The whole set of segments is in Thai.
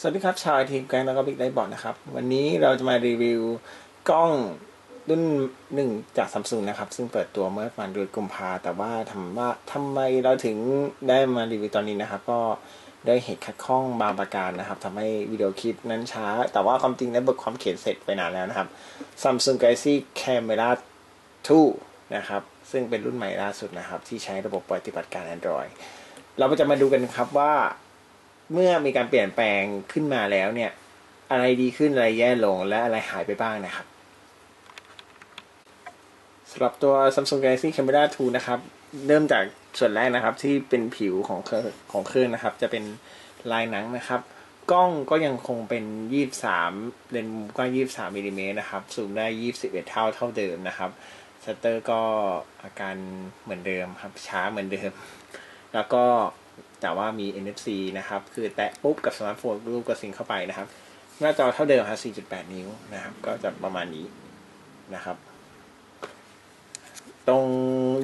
สวัสดีครับชาวทีมแกงแล้วก็บิ๊กไดบอร์ดนะครับ วันนี้เราจะมารีวิวกล้องรุ่นหนึ่งจากซัมซุงนะครับ ซึ่งเปิดตัวเมื่อประมาณเดือนกุมภาแต่ว่าทำว่าทำไมเราถึงได้มารีวิวตอนนี้นะครับ ก็ได้เหตุขัดข้องบางประการนะครับทำให้วิดีโอคลิปนั้นช้า แต่ว่าความจริงได้บทความเขียนเสร็จไปนานแล้วนะครับ Samsung Galaxy Camera 2 นะครับ ซึ่งเป็นรุ่นใหม่ล่าสุดนะครับ ที่ใช้ระบบปฏิบัติการ Android เราจะมาดูกันครับว่า เมื่อมีการเปลี่ยนแปลงขึ้นมาแล้วเนี่ย อะไรดีขึ้นอะไรแย่ลงและอะไรหายไปบ้างนะครับสำหรับตัว Samsung Galaxy Camera 2 นะครับ เริ่มจากส่วนแรกนะครับ ที่เป็นผิวของเครื่องของเครื่องนะครับ จะเป็นลายหนังนะครับ กล้องก็ยังคงเป็น 23 เลนส์มุมกว้าง 23มิลลิเมตรนะครับ ซูมได้ 21 เท่าเท่าเดิมนะครับชัตเตอร์ก็อาการเหมือนเดิมครับ ช้าเหมือนเดิม แล้วก็ แต่ว่ามี NFC นะครับ คือแตะปุ๊บกับสมาร์ทโฟนรูปกระสิงเข้าไปนะครับ หน้าจอเท่าเดิมครับ4.8 นิ้วนะครับ ก็จะประมาณนี้นะครับ ตรง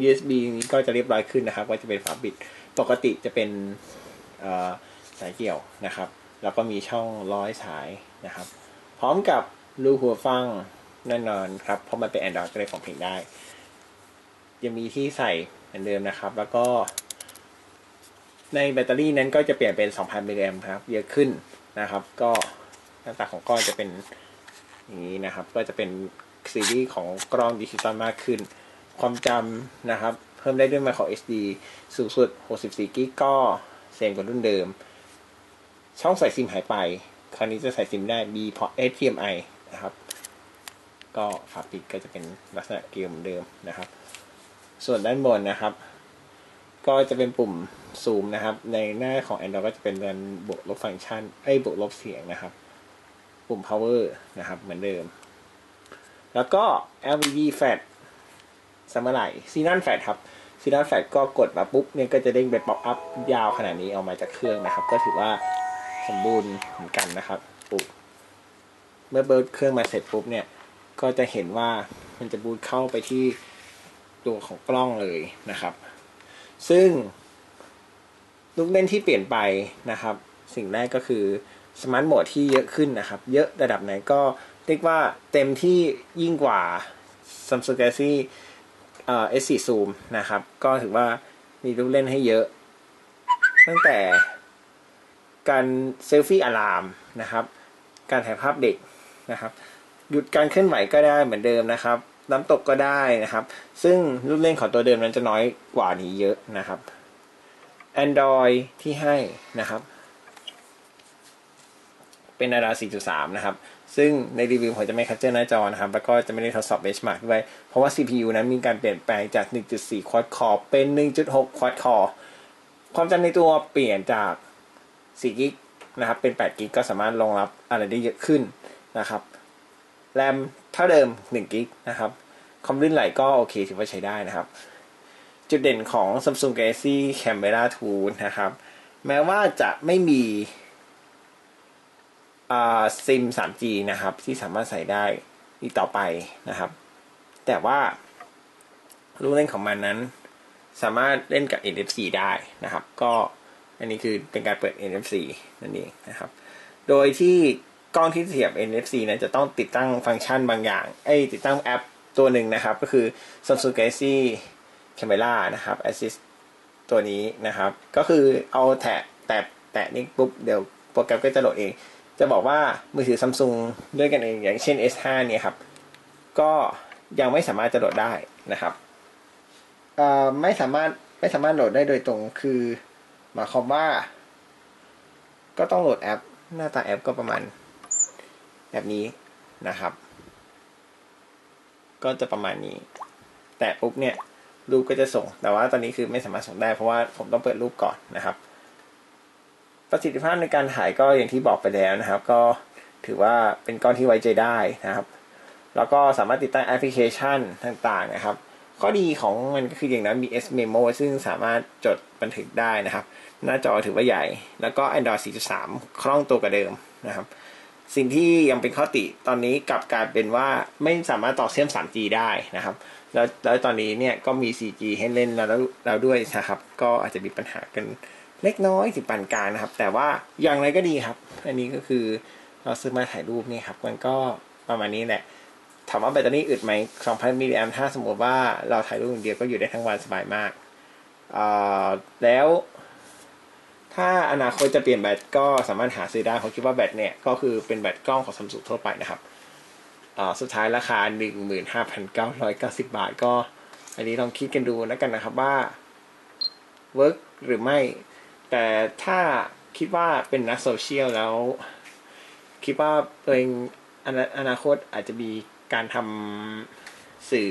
USB นี้ก็จะเรียบร้อยขึ้นนะครับ ก็จะเป็นฝาปิด ปกติจะเป็นสายเกี่ยวนะครับ แล้วก็มีช่องร้อยสายนะครับ พร้อมกับรูหัวฟังแน่นอนครับ เพราะมันเป็น Android ก็เลยของเพลงได้ยังมีที่ใส่เหมือนเดิมนะครับ แล้วก็ ในแบตเตอรี่นั้นก็จะเปลี่ยนเป็น 2,000 มิลลิแอมป์ครับ เยอะขึ้นนะครับ ก็หน้าตาของก้อนจะเป็นอย่างนี้นะครับ ก็จะเป็นซีรีส์ของกล้องดิจิตอลมากขึ้น ความจำนะครับ เพิ่มได้ด้วย micro SD สูงสุด 64 กิกก็เซมกว่ารุ่นเดิม ช่องใส่ซิมหายไป คราวนี้จะใส่ซิมได้ B port HDMI นะครับ ก็ฝาปิดก็จะเป็นลักษณะเกลียวเหมือนเดิมนะครับ ส่วนด้านบนนะครับ ก็จะเป็นปุ่มซูมนะครับ ในหน้าของ Android ก็จะเป็นการบวกลบฟังก์ชันไอ้บวกลบเสียงนะครับ ปุ่ม power นะครับ เหมือนเดิม แล้วก็ LED flash สมัยซีนันแฟลครับซีนันแฟลก็กดมาปุ๊บเนี่ยก็จะเด้งเป็นป๊อปอัพยาวขนาดนี้ออกมาจากเครื่องนะครับ ก็ถือว่าสมบูรณ์เหมือนกันนะครับปุ๊บเมื่อเบิร์ดเครื่องมาเสร็จปุ๊บเนี่ย ก็จะเห็นว่ามันจะบูตเข้าไปที่ตัวของกล้องเลยนะครับ ซึ่งลูกเล่นที่เปลี่ยนไปนะครับ สิ่งแรกก็คือสมาร์ทโหมดที่เยอะขึ้นนะครับ เยอะระดับไหนก็เรียกว่าเต็มที่ยิ่งกว่า Samsung Galaxy เอ่อ S4 Zoom นะครับ ก็ถือว่ามีลูกเล่นให้เยอะ ตั้งแต่การเซลฟี่อะลามนะครับ การถ่ายภาพเด็กนะครับ หยุดการเคลื่อนไหวก็ได้เหมือนเดิมนะครับ น้ำตกก็ได้นะครับ ซึ่งลูกเล่นของตัวเดิมนั้นจะน้อยกว่านี้เยอะนะครับ Android ที่ให้นะครับ เป็นนาดา4.3 นะครับ ซึ่งในรีวิวผมจะไม่คัดเจอร์หน้าจอนะครับ แล้วก็จะไม่ได้ทดสอบเบชมาร์กด้วย เพราะว่า CPU นั้นมีการเปลี่ยนแปลงจาก 1.4 quad core เป็น 1.6 quad core ความจำในตัวเปลี่ยนจาก4กิกนะครับ เป็น8กิกก็สามารถรองรับอะไรได้เยอะขึ้นนะครับ แรม เท่าเดิม1กิกนะครับคอมลื่นไหลก็โอเคถือว่าใช้ได้นะครับ จุดเด่นของ Samsung Galaxy Camera 2 นะครับ แม้ว่าจะไม่มีซิม 3G นะครับ ที่สามารถใส่ได้อีกต่อไปนะครับ แต่ว่าลูกเล่นของมันนั้น สามารถเล่นกับ NFC ได้นะครับ ก็อันนี้คือเป็นการเปิด NFC นั่นเองนะครับ โดยที่ กล้องที่เสียบ NFC นั้นจะต้องติดตั้งฟังก์ชันบางอย่างไอ้ติดตั้งแอปตัวหนึ่งนะครับ ก็คือ Samsung Galaxy Camera นะครับ Assist ตัวนี้นะครับ ก็คือเอาแตะแตะแตะนี่ปุ๊บเดี๋ยวโปรแกรมก็จะโหลดเอง จะบอกว่ามือถือซัมซุงด้วยกันเองอย่างเช่น S5 เนี่ยครับ ก็ยังไม่สามารถจะโหลดได้นะครับไม่สามารถไม่สามารถโหลดได้โดยตรงคือหมายความว่า ก็ต้องโหลดแอป หน้าตาแอปก็ประมาณ แบบนี้นะครับ ก็จะประมาณนี้ แต่ปุ๊บเนี่ยรูปก็จะส่ง แต่ว่าตอนนี้คือไม่สามารถส่งได้เพราะว่าผมต้องเปิดรูปก่อนนะครับ ประสิทธิภาพในการถ่ายก็อย่างที่บอกไปแล้วนะครับ ก็ถือว่าเป็นก้อนที่ไว้ใจได้นะครับ แล้วก็สามารถติดตั้งแอปพลิเคชันต่างๆนะครับ ข้อดีของมันก็คืออย่างนั้นมี S Memo ซึ่งสามารถจดบันทึกได้นะครับ หน้าจอถือว่าใหญ่ แล้วก็ Android 4.3 คล่องตัวกว่าเดิมนะครับ สิ่งที่ยังเป็นข้อติตอนนี้กลับกลายเป็นว่าไม่สามารถต่อเชื่อม 3G ได้นะครับ แล้วแล้วตอนนี้เนี่ยก็มี 4G ให้เล่นแล้วแล้วด้วยนะครับ ก็อาจจะมีปัญหากันเล็กน้อยถึงปานกลางนะครับ แต่ว่าอย่างไรก็ดีครับ อันนี้ก็คือเราซื้อมาถ่ายรูปนี่ครับ มันก็ประมาณนี้แหละถามว่าแบตเตอรี่อึดไหม2,000มิลลิแอมถ้าสมมติว่าเราถ่ายรูปอย่างเดียวก็อยู่ได้ทั้งวันสบายมากอ่าแล้ว ถ้าอนาคตจะเปลี่ยนแบตก็สามารถหาซื้อได้ผมคิดว่าแบตเนี่ยก็คือเป็นแบตกล้องของซัมซุงทั่วไปนะครับสุดท้ายราคา 15,990 บาท ก็ อันนี้ลองคิดกันดูแล้วกันนะครับว่าเวิร์กหรือไม่ แต่ถ้าคิดว่าเป็นนักโซเชียลแล้ว คิดว่าเองอนาคตอาจจะมีการทำสื่อ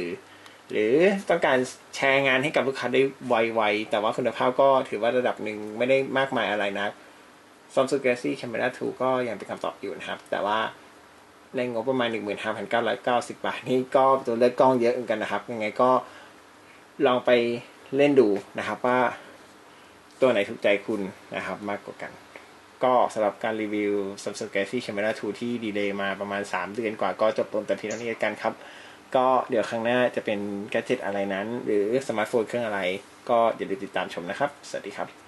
หรือต้องการแชร์งานให้กับลูกค้าได้ไวๆ แต่ว่าคุณภาพก็ถือว่าระดับหนึ่งไม่ได้มากมายอะไรนะ Samsung Galaxy Camera 2 ก็ยังเป็นคำตอบอยู่นะครับ แต่ว่าในงบประมาณ 15,990 บาท นี่ก็ตัวเลือกกล้องเยอะเหมือนกันนะครับ ยังไงก็ลองไปเล่นดูนะครับว่าตัวไหนถูกใจคุณนะครับมากกว่ากัน ก็สำหรับการรีวิว Samsung Galaxy Camera 2 ที่ดีเลย์มาประมาณ 3 เดือนกว่าก็จบลงแต่เพียงเท่านี้กันครับ ก็เดี๋ยวครั้งหน้าจะเป็นแกจิตอะไรนั้น หรือสมาร์ทโฟนเครื่องอะไร ก็อย่าลืมติดตามชมนะครับ สวัสดีครับ